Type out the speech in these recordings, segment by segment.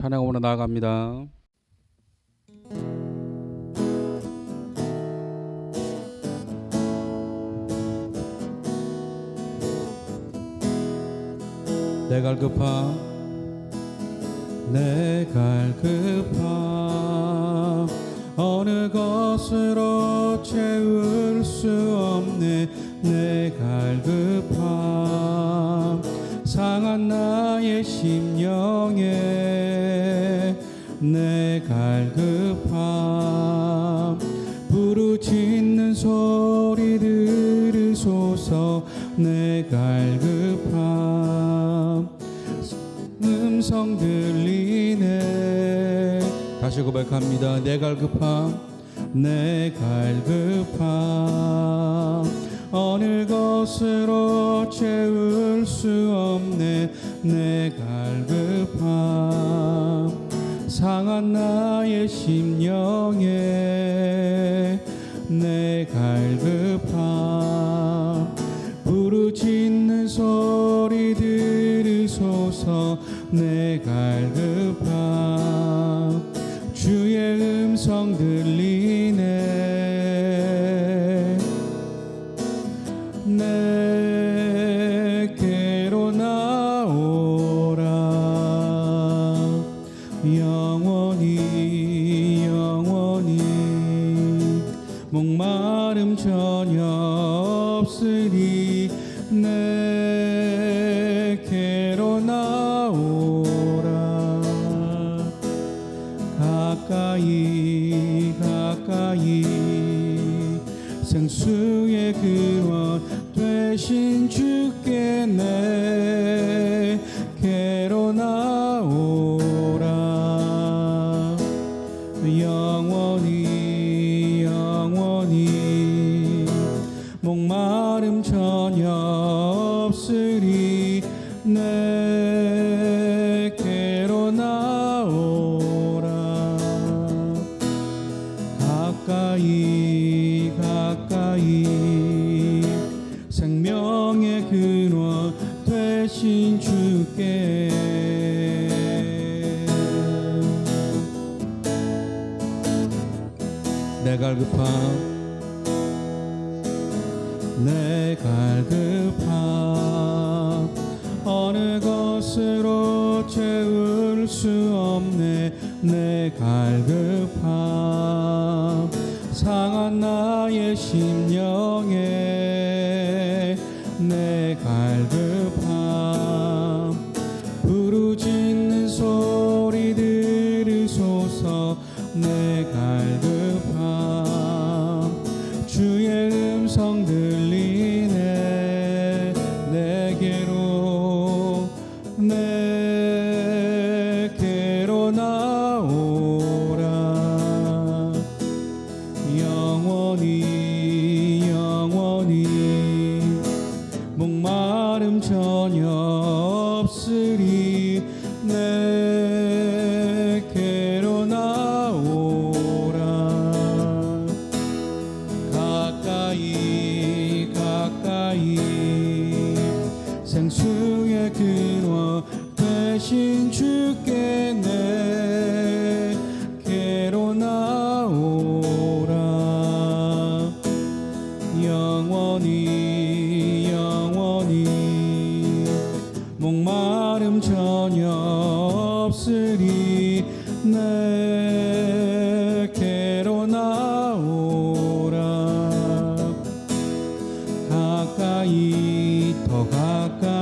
찬양으로 나아갑니다. 내 갈 급함 내 갈 급함 어느 것으로 채울 수 없네. 내 갈 급함 상한 나의 심령에 내 갈급함. 부르짖는 소리 들으소서 내 갈급함. 음성 들리네. 다시 고백합니다. 내 갈급함 내 갈급함. 어느 것으로 채울 수 없네. 내 갈급함 상한 나의 심령에 내 갈급함 부르짖는 소리 들으소서 내 갈급함. 주의 음성 들리네. 내 생수의 근원 되신 주께 내게로 나오라. 영원히 영원히 목마름 전혀 되신 주께 내 갈급함 내 갈급함. 어느 것으로 채울 수 없네. 내 갈급함. 상한 나의 심령에 내 음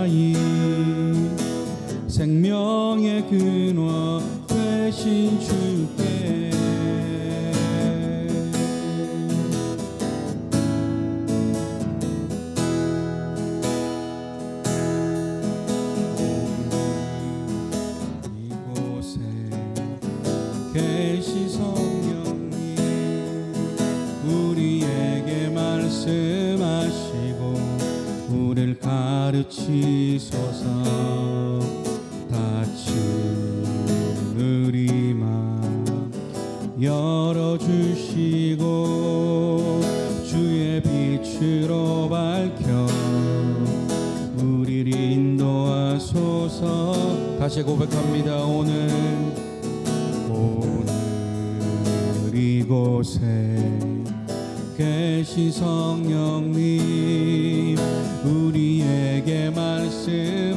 가까이 생명의 근원 되신 주께. 이곳에 성 가르치소서. 다친 우리 만 열어주시고 주의 빛으로 밝혀 우리를 인도하소서. 다시 고백합니다. 오늘 오늘 이곳에 계신 성령님. 우리에게 말씀하시고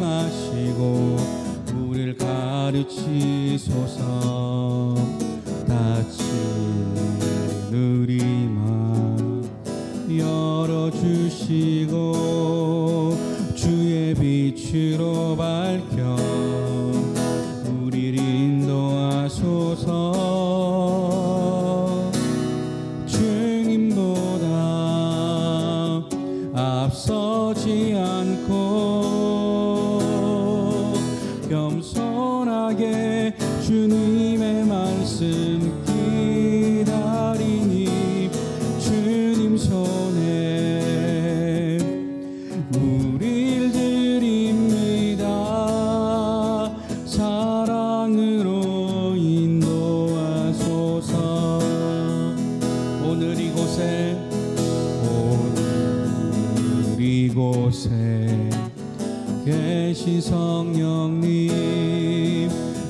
우리를 가르치소서. 닫힌 우릴 드립니다. 사랑으로 인도하소서. 오늘 이곳에 오늘 이곳에 계신 성령님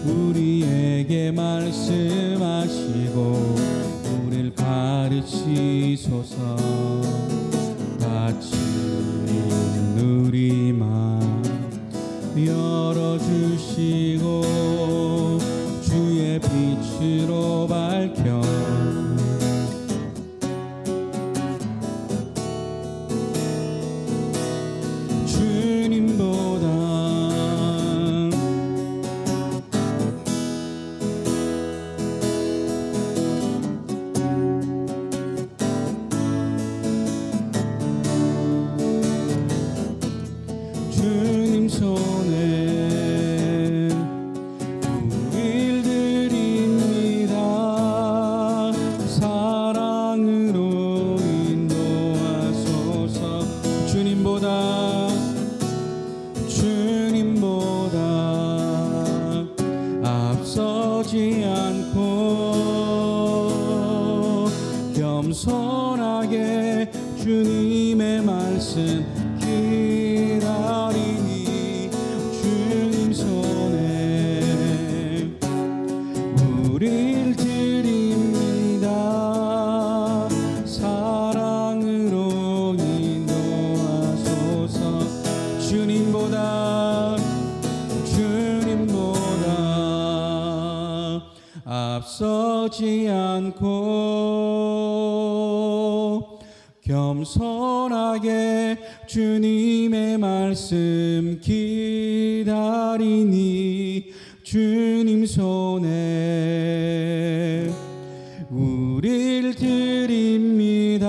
우리에게 말씀하시고 우리를 가르치소서 열 겸손하게 주님의 말씀 기다리니 주님 손에 우릴 드립니다. 사랑으로 인도하소서. 주님보다 앞서지 않고 겸손하게 주님의 말씀 기다리니 주님 손에 우릴 드립니다.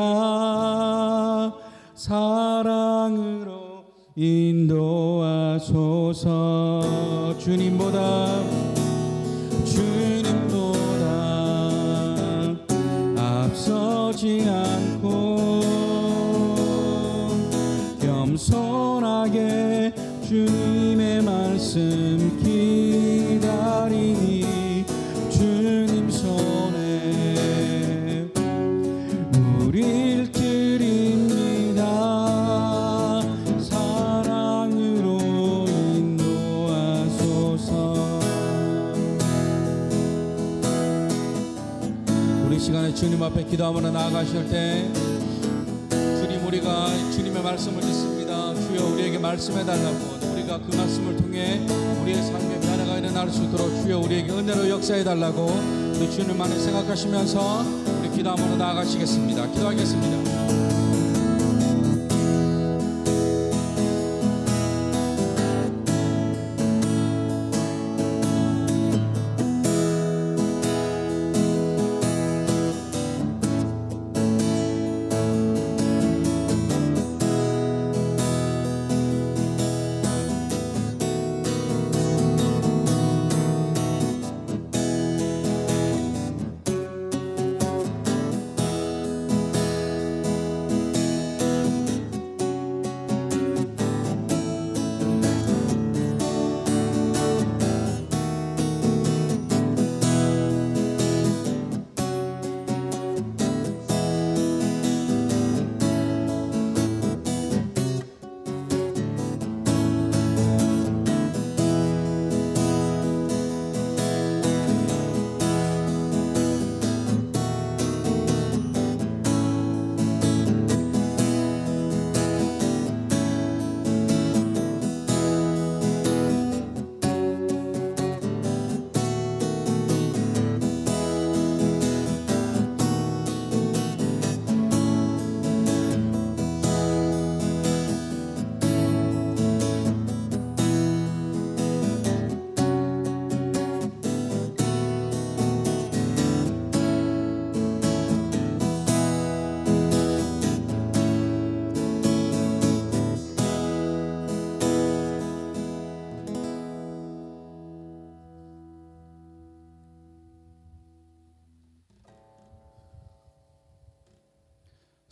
사랑으로 인도하소서. 주님보다 겸손하게 주님의 말씀 시간에 주님 앞에 기도하며 나아가실 때 주님 우리가 주님의 말씀을 듣습니다. 주여 우리에게 말씀해 달라고. 우리가 그 말씀을 통해 우리의 삶의 변화가 일어날 수 있도록 주여 우리에게 은혜로 역사해 달라고 그 주님만을 생각하시면서 우리 기도하며 나아가시겠습니다. 기도하겠습니다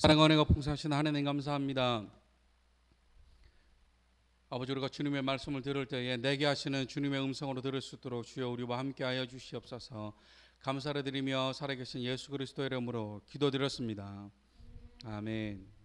사랑과 은혜가 풍성하신 하나님 감사합니다. 아버지 우리가 주님의 말씀을 들을 때에 내게 하시는 주님의 음성으로 들을 수 있도록 주여 우리와 함께하여 주시옵소서. 감사를 드리며 살아계신 예수 그리스도의 이름으로 기도드렸습니다. 아멘.